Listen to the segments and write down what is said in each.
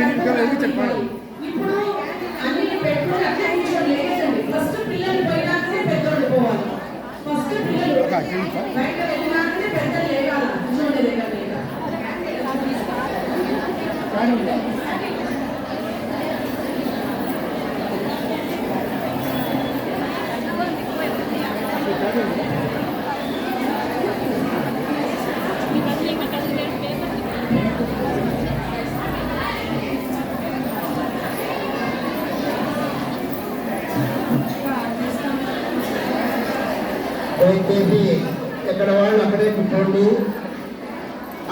చెప్పాలి ఇప్పుడు అన్ని పెట్రోల్ అట్లా లేదండి ఫస్ట్ పిల్లలు పోయినాకనే పెద్దోళ్ళు పోవాలి ఫస్ట్ పిల్లలు బయట వెళ్ళినాకనే పెద్దలు లేగాల కూర్చోండి లేక లేక దయచేసి ఎక్కడ వాళ్ళు అక్కడే కూర్చోండి.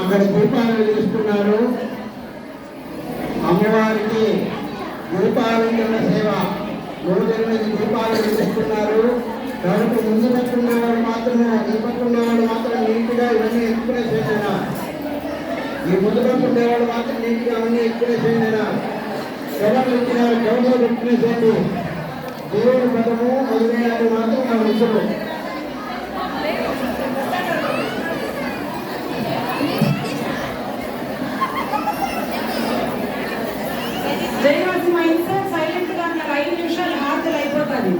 అక్కడ దీపాలను వెలిగిస్తున్నారు అమ్మవారికి దీపాలంకరణ సేవ. మూడు ఎనిమిది దీపాలు వెలిగిస్తున్నారు కాబట్టి ముందు పట్టుకున్నవాడు మాత్రమే దీపట్టుకున్నవాడు మాత్రం నీట్గా ఇవన్నీ ఎక్కువ చేయలేనా ఈ ముందు పట్టుకునేవాడు మాత్రం నీట్గా అవన్నీ ఎక్కువ చేయనా ఎవరు ఇచ్చినారు ఎవరు చేయండి? దేవుడి పదము మొదలైనది మాత్రం మన విషయంలో జయవాసి మా సెట్ సైలెంట్గా నాకు ఐదు నిమిషాలు హార్తలు అయిపోతుంది